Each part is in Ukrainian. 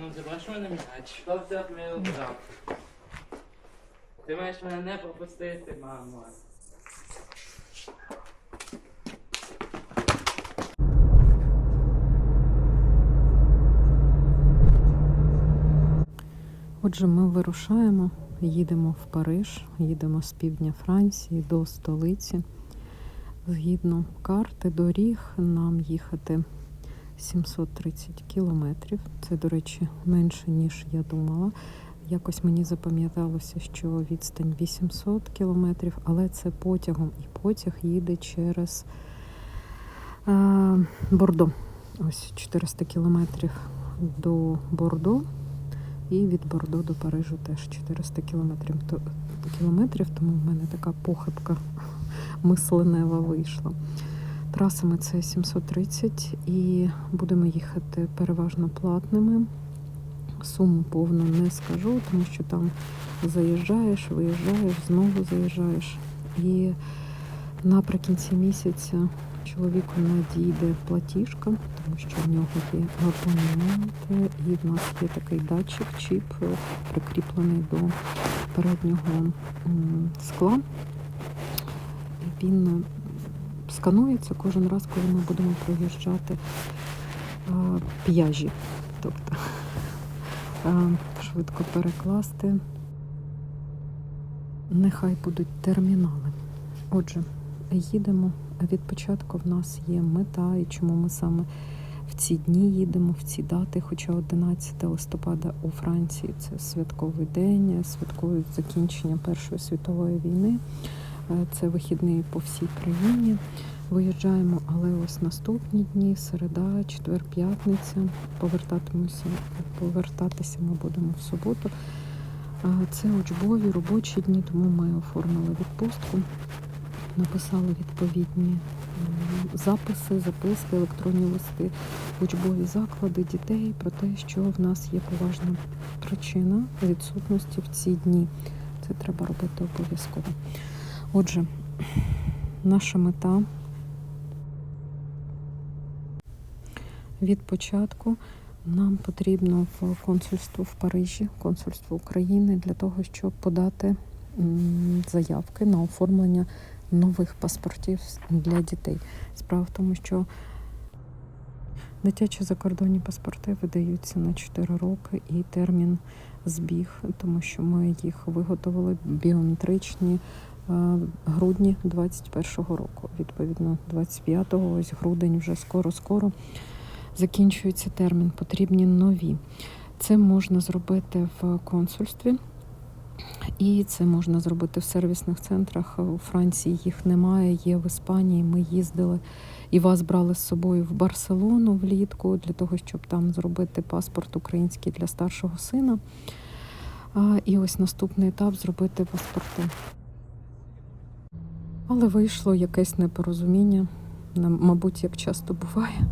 Ну, ти бачиш мене м'яч. Хто взяв мою брат? Ти маєш мене не пропустити, мамо. Отже, ми вирушаємо, їдемо в Париж, їдемо з півдня Франції до столиці. Згідно карти доріг, нам їхати 730 кілометрів. Це, до речі, менше, ніж я думала. Якось мені запам'яталося, що відстань 800 кілометрів, але це потягом. І потяг їде через е, Бордо. Ось 400 кілометрів до Бордо. І від Бордо до Парижу теж 400 кілометрів. То- кілометрів, тому в мене така похибка мисленева вийшла. Трасами це 730 і будемо їхати переважно платними. Суму повну не скажу, тому що там заїжджаєш, виїжджаєш, знову заїжджаєш. І наприкінці місяця чоловіку надійде платіжка, тому що в нього є абонемент, і в нас є такий датчик, чіп, прикріплений до переднього скла. Він сканується кожен раз, коли ми будемо проїжджати е, п'яжі. Тобто е, швидко перекласти. Нехай будуть термінали. Отже, їдемо. Від початку в нас є мета, і чому ми саме в ці дні їдемо, в ці дати. Хоча 11 листопада у Франції це святковий день, святкують закінчення Першої світової війни. Е, Це вихідний по всій країні. Виїжджаємо, але ось наступні дні, середа, четвер, п'ятниця. Повертатимемося, повертатися ми будемо в суботу. Це учбові робочі дні, тому ми оформили відпустку, написали відповідні записи, записки, електронні листи, учбові заклади дітей про те, що в нас є поважна причина відсутності в ці дні. Це треба робити обов'язково. Отже, наша мета від початку нам потрібно в консульство в Парижі, консульство України для того, щоб подати заявки на оформлення нових паспортів для дітей. Справа в тому, що дитячі закордонні паспорти видаються на 4 роки і термін збіг, тому що ми їх виготовили біометричні грудні 21-го року. Відповідно, 25-го, ось грудень вже скоро-скоро закінчується термін. Потрібні нові. Це можна зробити в консульстві. І це можна зробити в сервісних центрах. У Франції їх немає, є в Іспанії. Ми їздили і вас брали з собою в Барселону влітку для того, щоб там зробити паспорт український для старшого сина. І ось наступний етап зробити паспорти. Але вийшло якесь непорозуміння, мабуть, як часто буває.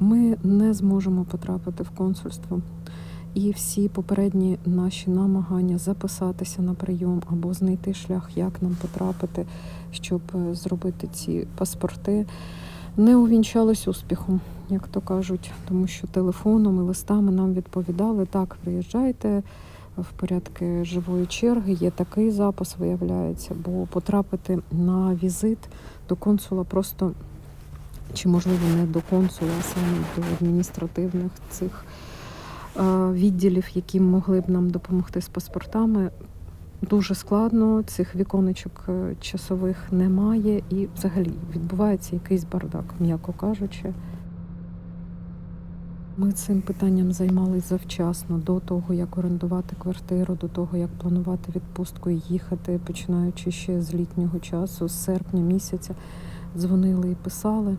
Ми не зможемо потрапити в консульство. І всі попередні наші намагання записатися на прийом або знайти шлях, як нам потрапити, щоб е, зробити ці паспорти, не увінчались успіхом, як то кажуть, тому що телефоном і листами нам відповідали, так, приїжджайте в порядку живої черги, є такий запис, виявляється, бо потрапити на візит до консула просто, чи можливо не до консула, а саме до адміністративних цих е, відділів, які могли б нам допомогти з паспортами. Дуже складно, цих віконечок е, часових немає, і взагалі відбувається якийсь бардак, м'яко кажучи. Ми цим питанням займалися завчасно, до того, як орендувати квартиру, до того, як планувати відпустку і їхати, починаючи ще з літнього часу, з серпня місяця, дзвонили і писали.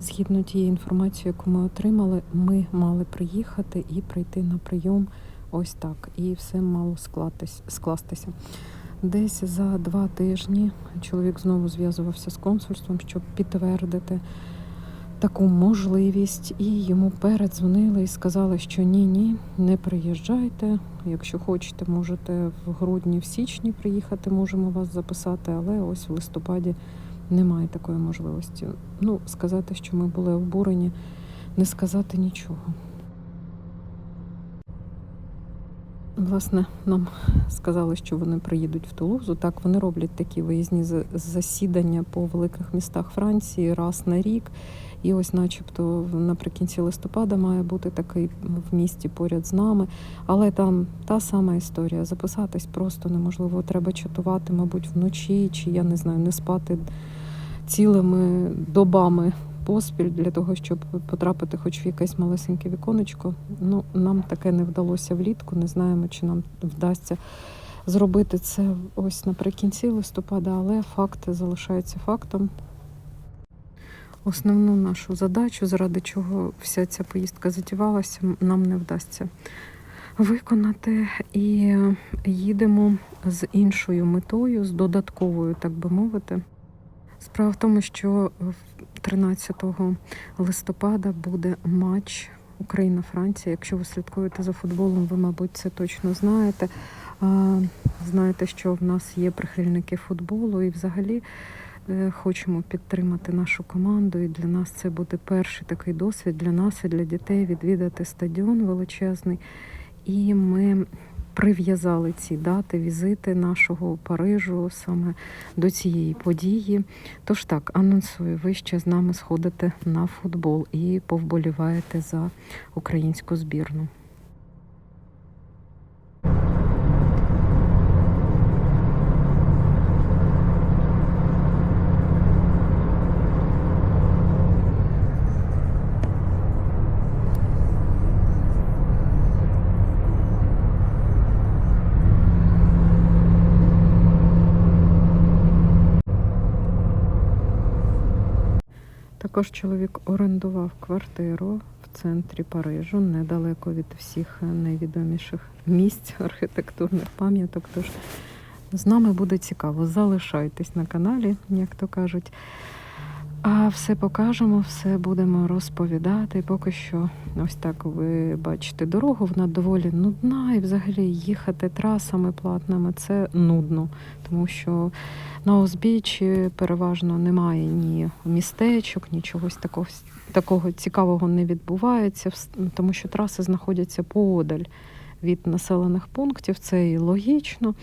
Згідно тієї інформації, яку ми отримали, ми мали приїхати і прийти на прийом ось так. І все мало скластися. Десь за два тижні чоловік знову зв'язувався з консульством, щоб підтвердити таку можливість. І йому передзвонили і сказали, що ні, ні, не приїжджайте. Якщо хочете, можете в грудні, в січні приїхати, можемо вас записати, але ось в листопаді немає такої можливості. Ну, сказати, що ми були обурені, не сказати нічого. Власне, нам сказали, що вони приїдуть в Тулузу. Так, вони роблять такі виїзні засідання по великих містах Франції раз на рік. І ось, начебто, наприкінці листопада має бути такий в місті поряд з нами. Але там та сама історія. Записатись просто неможливо. Треба чатувати, мабуть, вночі, чи я не знаю, не спати цілими добами поспіль для того, щоб потрапити хоч в якесь малесеньке віконечко. Ну, нам таке не вдалося влітку. Не знаємо, чи нам вдасться зробити це ось наприкінці листопада, але факт залишається фактом. Основну нашу задачу, заради чого вся ця поїздка затівалася, нам не вдасться виконати. І їдемо з іншою метою, з додатковою, так би мовити. Справа в тому, що 13 листопада буде матч Україна-Франція. Якщо ви слідкуєте за футболом, ви, мабуть, це точно знаєте. Знаєте, що в нас є прихильники футболу, і взагалі хочемо підтримати нашу команду. І для нас це буде перший такий досвід для нас і для дітей відвідати стадіон величезний. І ми прив'язали ці дати, візити нашого Парижу саме до цієї події. Тож так, анонсую, ви ще з нами сходите на футбол і повболіваєте за українську збірну. Також чоловік орендував квартиру в центрі Парижу, недалеко від всіх найвідоміших місць архітектурних пам'яток. Тож з нами буде цікаво. Залишайтесь на каналі, як то кажуть. А все покажемо, все будемо розповідати. Поки що, ось так ви бачите дорогу, вона доволі нудна, і взагалі їхати трасами платними це нудно, тому що на узбіччі переважно немає ні містечок, ні чогось такого, такого цікавого не відбувається, тому що траси знаходяться поодаль від населених пунктів. Це і логічно.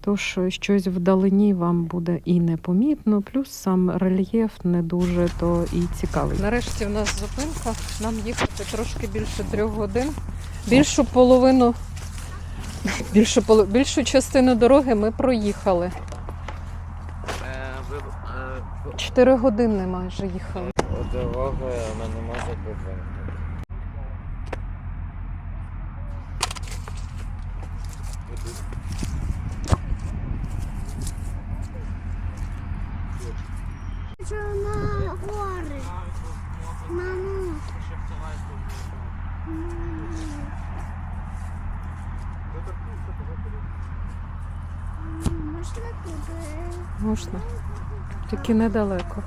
Тож щось вдалині вам буде і непомітно, плюс сам рельєф не дуже то і цікавий. Нарешті в нас зупинка. Нам їхати трошки більше трьох годин. Більшу половину, більшу, поло- більшу частину дороги ми проїхали. Е, е, Чотири години майже їхали. дорога вона не може бути. Хочу на гори. Мамо. Мамо. Можна. Тільки недалеко.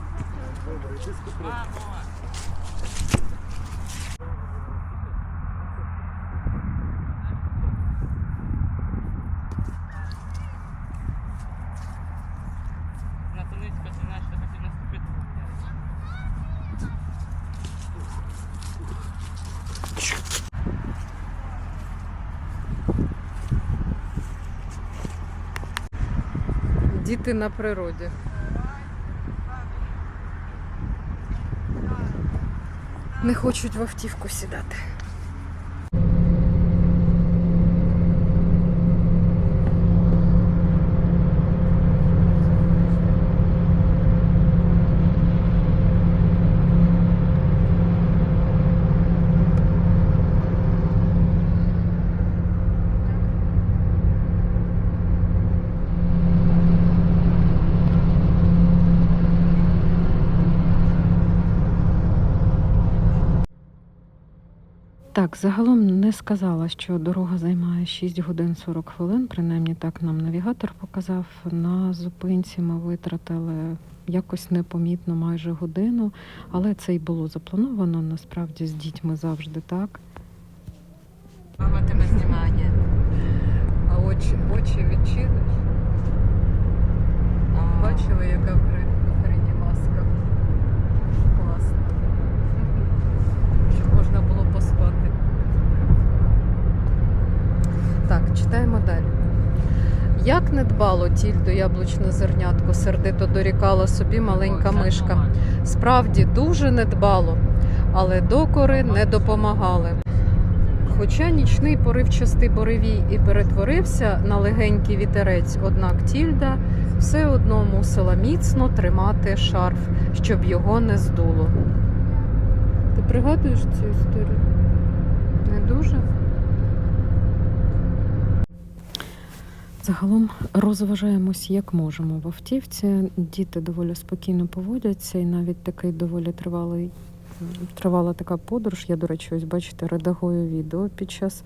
На природі. Не хочуть в автівку сідати. Так, загалом не сказала, що дорога займає 6 годин 40 хвилин. Принаймні так нам навігатор показав. На зупинці ми витратили якось непомітно майже годину, але це й було заплановано. Насправді з дітьми завжди так. Мама тебе знімає. А очі, очі відчиниш. Бачили, яка в Україні маска? Класно. Щоб можна було поспати. Так, Читаємо далі. Не дбало тільду яблучне зернятко, сердито дорікала собі маленька мишка. Справді дуже не дбало, але докори не допомагали. Хоча нічний поривчастий боревій і перетворився на легенький вітерець, однак тільда все одно мусила міцно тримати шарф, щоб його не здуло. Ти пригадуєш цю історію? Не дуже? Загалом розважаємось як можемо в автівці. Діти доволі спокійно поводяться, і навіть такий доволі тривалий, тривала така подорож. Я, до речі, ось бачите, редагую відео під час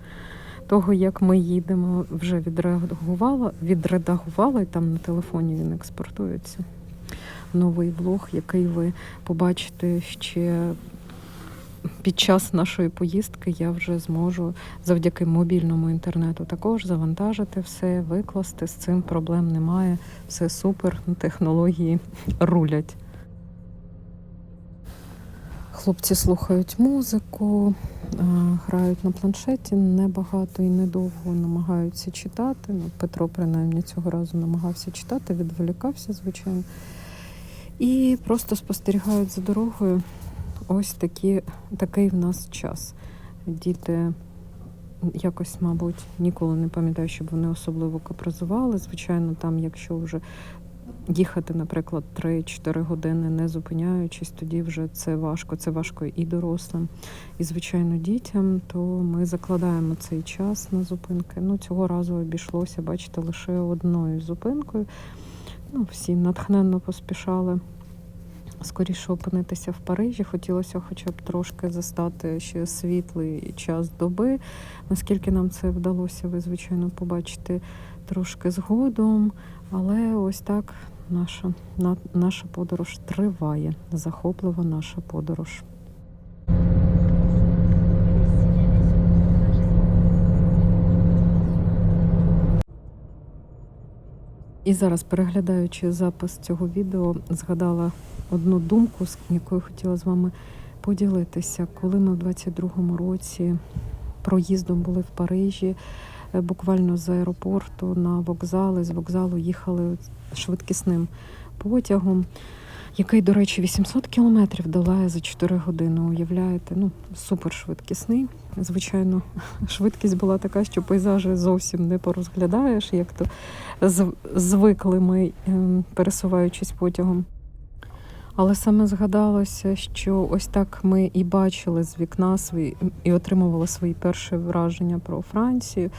того, як ми їдемо, вже відредагувала, відредагувала, і там на телефоні він експортується. Новий влог, який ви побачите ще під час нашої поїздки, я вже зможу завдяки мобільному інтернету також завантажити все, викласти. З цим проблем немає. Все супер, технології рулять. Хлопці слухають музику, грають на планшеті небагато і недовго намагаються читати. Ну, Петро, принаймні, цього разу намагався читати, відволікався, звичайно. І просто спостерігають за дорогою. Ось такі, такий в нас час. Діти якось, мабуть, ніколи не пам'ятаю, щоб вони особливо капризували. Звичайно, там, якщо вже їхати, наприклад, 3-4 години не зупиняючись, тоді вже це важко. Це важко і дорослим, і звичайно дітям. То ми закладаємо цей час на зупинки. Ну цього разу обійшлося, бачите, лише одною зупинкою. Ну, всі натхненно поспішали. Скоріше опинитися в Парижі. Хотілося хоча б трошки застати ще світлий час доби. Наскільки нам це вдалося, ви, звичайно, побачите трошки згодом. Але ось так наша, на, наша подорож триває. Захоплива наша подорож. І зараз, переглядаючи запис цього відео, згадала одну думку, якою хотіла з вами поділитися. Коли ми в 22-му році проїздом були в Парижі, е, буквально з аеропорту на вокзали, з вокзалу їхали швидкісним потягом, який, до речі, 800 кілометрів долає за 4 години. Уявляєте? Ну, супершвидкісний. Звичайно, швидкість була така, що пейзажі зовсім не порозглядаєш, як то звикли ми, ем, пересуваючись потягом. Але саме згадалося, що ось так ми і бачили з вікна свої і отримували свої перші враження про Францію.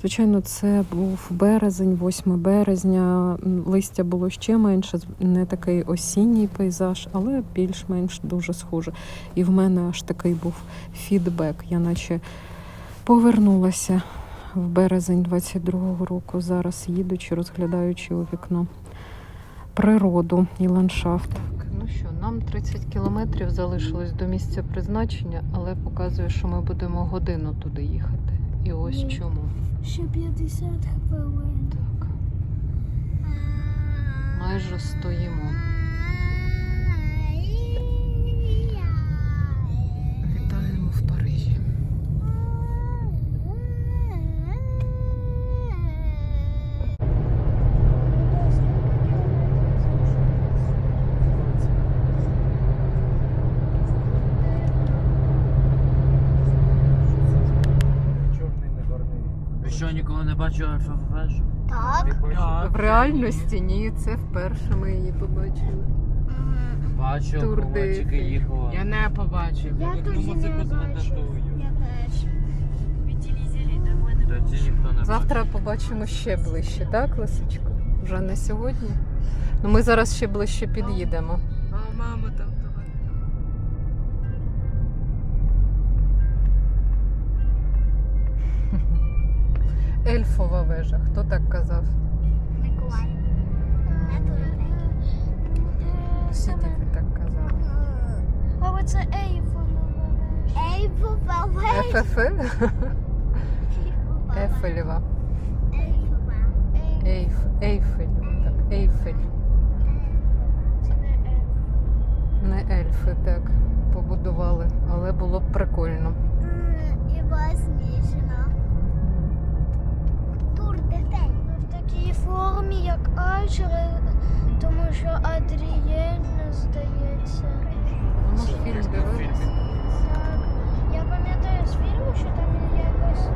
Звичайно, це був березень, 8 березня. Листя було ще менше, не такий осінній пейзаж, але більш-менш дуже схоже. І в мене аж такий був фідбек. Я наче повернулася в березень 22-го року. Зараз їдучи, розглядаючи у вікно природу і ландшафт. Ну що, нам 30 кілометрів залишилось до місця призначення, але показує, що ми будемо годину туди їхати. І ось чому. Ще 50 хвилин. Так, майже стоїмо. Не бачили? Так. Так. В реальності ні, це вперше ми її побачили. Бачив, Тур коли де тільки їхала. Я не побачив. Я Я теж таку не музику бачив. змонтажую. Я теж. Тоді ніхто не Завтра побачимо ще ближче, так, Лисичко? Вже не сьогодні. Ну ми зараз ще ближче під'їдемо. Ельфова вежа. Хто так казав? Миколай. Всі діти так казали. Але це Ейфелева вежа. Ейфелева вежа. ФФ? Ейфелева. Ейф. Ейфель. Так, Ейфель. Не ельфи так побудували, але було б прикольно. І було формі, як Айджери, тому що Адрієль не здається. Може, фільм дивитися? Так. Я пам'ятаю з фільму, що там є якось.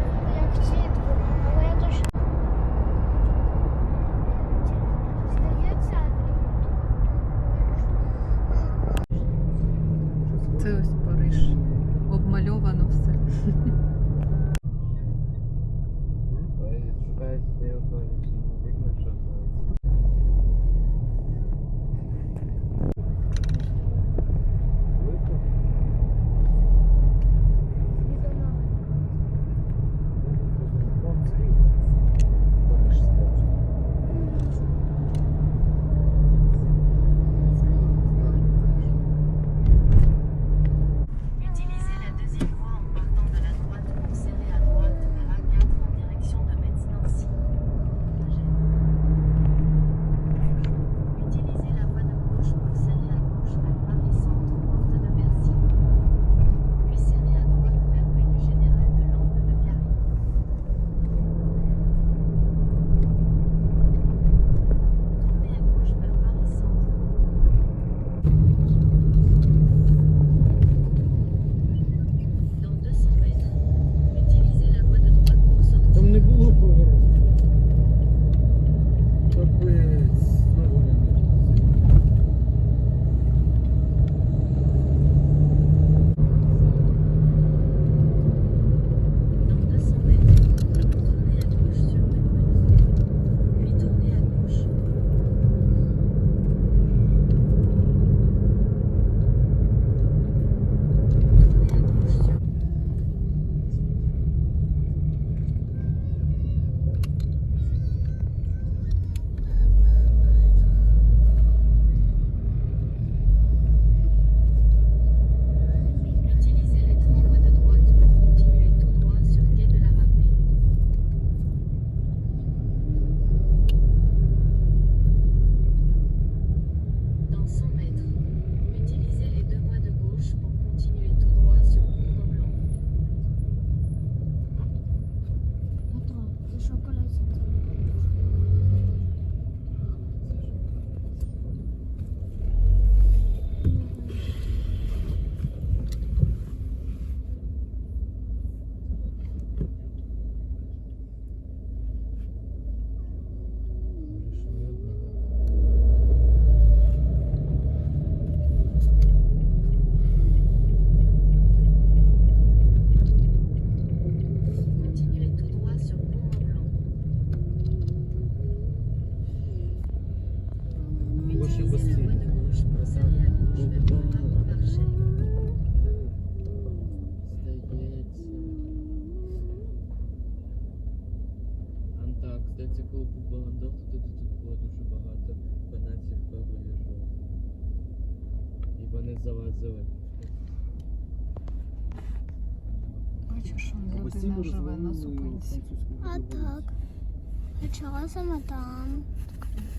Саме там?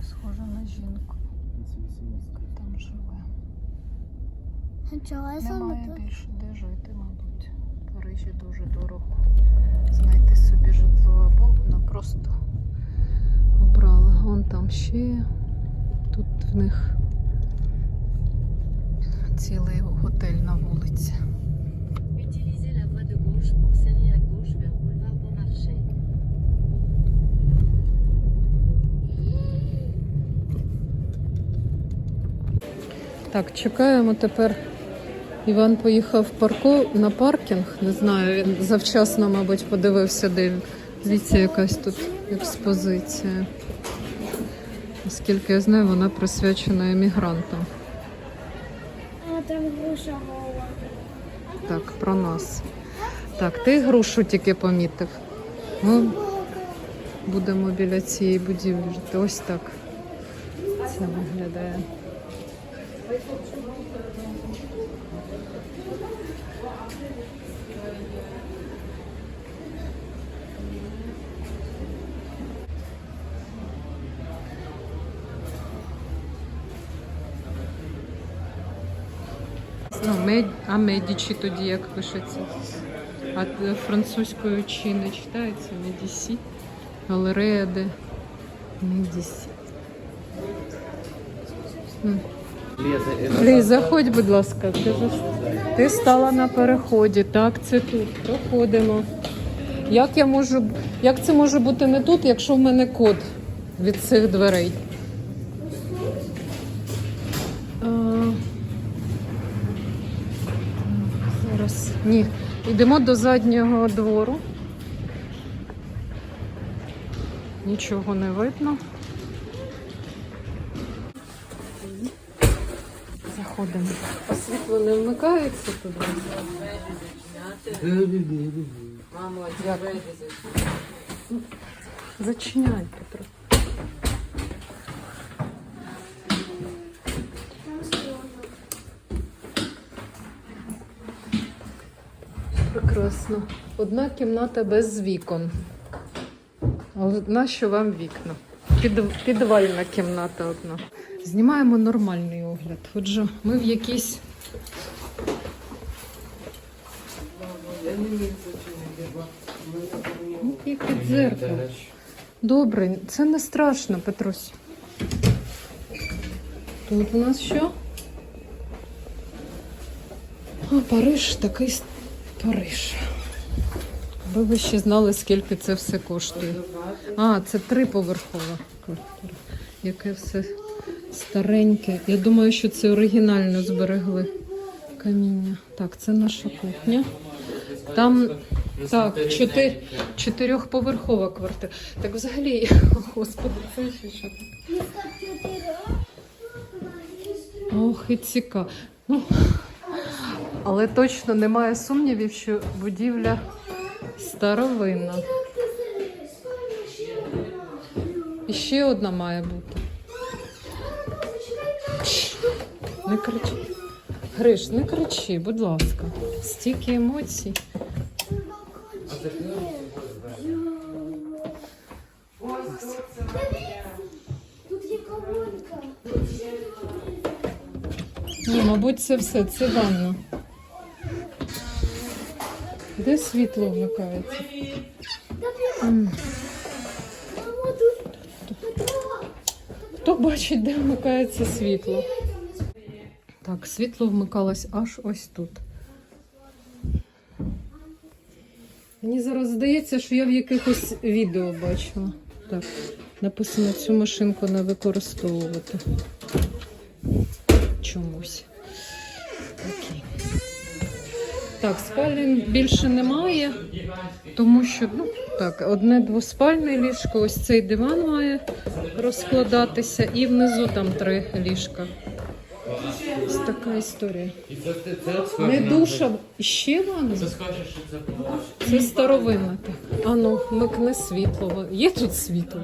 Схожа на жінку, яка там живе. А чого саме Немає тут? більше де жити, мабуть. В Парижі дуже дорого знайти собі житло або вона просто обрала. Вон там ще тут в них цілий готель на вулиці. Utilisez la voie de gauche pour serrer Так, чекаємо тепер. Іван поїхав в парку на паркінг. Не знаю, він завчасно, мабуть, подивився, де він. Дивіться, якась тут експозиція. Наскільки я знаю, вона присвячена емігрантам. А там груша гола. Так, про нас. Так, ти грушу тільки помітив. Ми будемо біля цієї будівлі. Ось так це виглядає. Ну. А медічі тоді як пишеться? А е, французькою чи не читається Медісі? Галерея де Медісі. Ліз, заходь, будь ласка. Ти, ти стала на переході. Так, це тут. Проходимо. Як я можу. Як це може бути не тут, якщо в мене код від цих дверей? А, зараз. Ні. Йдемо до заднього двору. Нічого не видно. Заходимо. А світло не вмикається туди? Мамо, Дякую. Зачиняй, Петро. Прекрасно. Одна кімната без вікон. Але нащо вам вікна? Під, підвальна кімната одна. Знімаємо нормальний огляд. Отже, ми в якійсь Яке дзеркало. Добре, це не страшно, Петрусь. Тут у нас що? А, Париж, такий Париж. Ви ви ще знали, скільки це все коштує. А, це триповерхова квартира. Яке все стареньке. Я думаю, що це оригінально зберегли каміння. Так, це наша кухня. Там так, чотир, чотирьохповерхова квартира. Так взагалі, господи, це ще що? Ох, і цікаво. Ну, але точно немає сумнівів, що будівля старовинна. І ще одна має бути. Не кричи. Гриш, не кричи, будь ласка. Стільки емоцій. Тут є колонка. Ні, мабуть, це все, це ванна. Де світло вмикається? Бачить, де вмикається світло? Так, світло вмикалось аж ось тут. Мені зараз здається, що я в якихось відео бачила. Так, написано цю машинку не використовувати. Чомусь. Окей. Так, спалень більше немає, тому що, ну, так, одне двоспальне ліжко, ось цей диван має розкладатися, і внизу там три ліжка. Ось така історія. Не душа, ще ванна. Це що це була. Це старовинна. Так. А ну, вмикни світло. Є тут світло?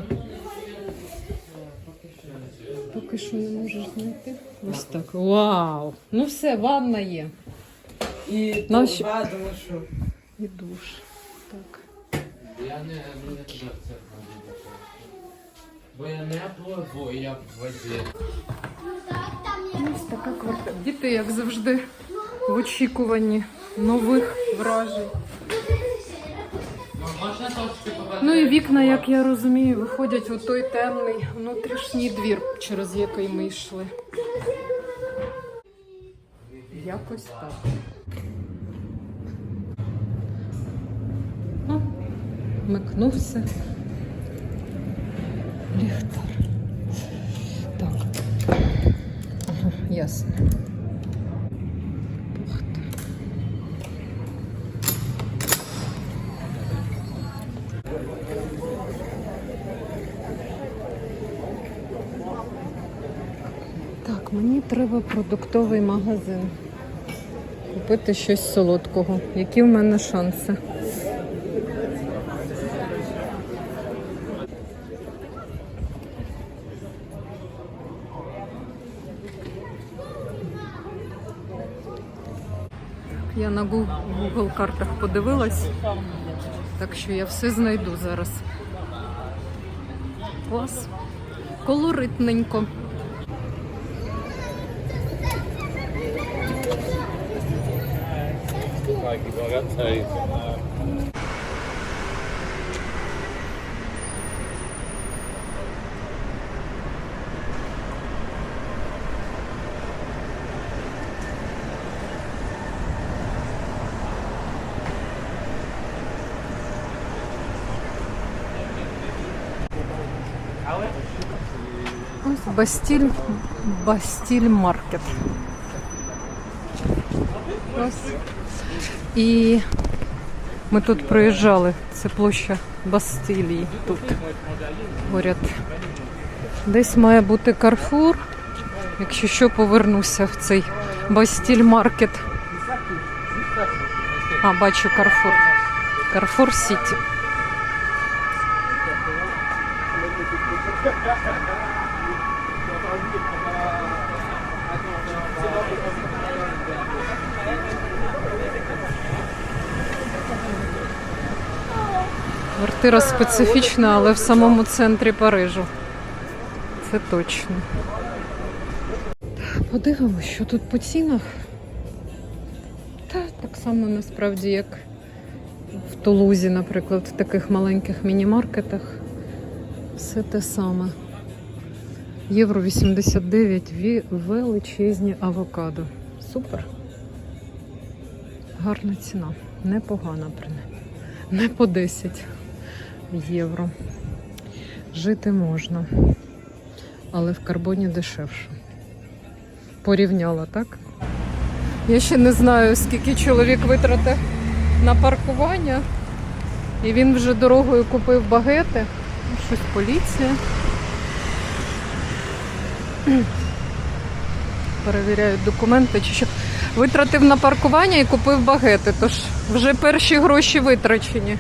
Поки що не можеш знайти. Ось так. Вау! Ну все, ванна є. І що І душ. Так. Я не, не туди в церкву. Бо я не пливу, я в воді. Ось така квартира. Діти, як завжди, в очікуванні нових вражень. Можна трошки побачити? Ну і вікна, як я розумію, виходять у той темний внутрішній двір, через який ми йшли. Якось так. Ну, вмикнувся. Ліхтар. Так. Ага, ясно. Пухта. Так, мені треба продуктовий магазин. Купити щось солодкого. Які в мене шанси? Я на Google картах подивилась, так що я все знайду зараз. Клас. Колоритненько. Ось Бастіль, Маркет. Ось. І ми тут проїжджали. Це площа Бастилії тут. Поряд. Десь має бути Карфур. Якщо що, повернуся в цей Бастіль Маркет. А, бачу Карфур. Карфур Сіті. Квартира специфічна, але в самому центрі Парижу. Це точно. Подивимось, що тут по цінах. Та так само насправді, як в Тулузі, наприклад, в таких маленьких міні-маркетах. Все те саме. Євро 89 величезні авокадо. Супер. Гарна ціна. Непогана принаймні. Не по 10 євро. Жити можна. Але в карбоні дешевше. Порівняла, так? Я ще не знаю, скільки чоловік витратив на паркування. І він вже дорогою купив багети. Щось поліція. Перевіряють документи чи що. Витратив на паркування і купив багети, тож вже перші гроші витрачені.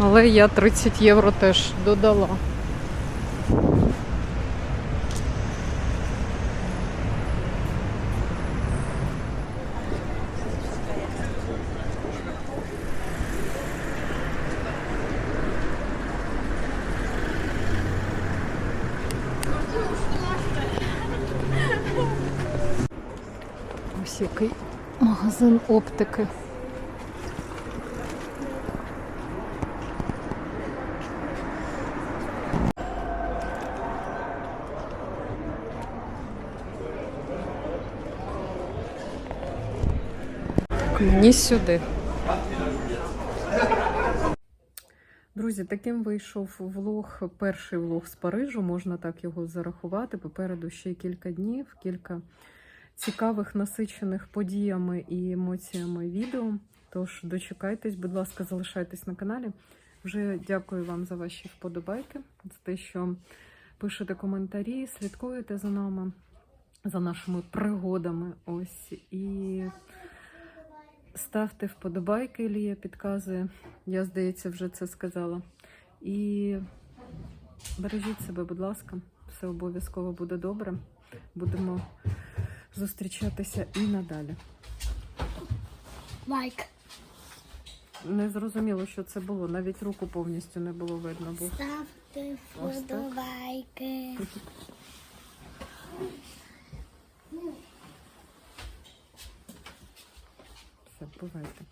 Але я 30 євро теж додала. Магазин оптики. Мені сюди. Друзі, таким вийшов влог, перший влог з Парижу, можна так його зарахувати. Попереду ще кілька днів, кілька цікавих, насичених подіями і емоціями відео. Тож дочекайтесь, будь ласка, залишайтесь на каналі. Вже дякую вам за ваші вподобайки, за те, що пишете коментарі, слідкуєте за нами, за нашими пригодами. Ось і ставте вподобайки, Лія підказує. Я, здається, вже це сказала. І бережіть себе, будь ласка, все обов'язково буде добре. Будемо зустрічатися і надалі. Лайк. Не зрозуміло, що це було. Навіть руку повністю не було видно. Бо... Ставте вподобайки. Все, бувайте.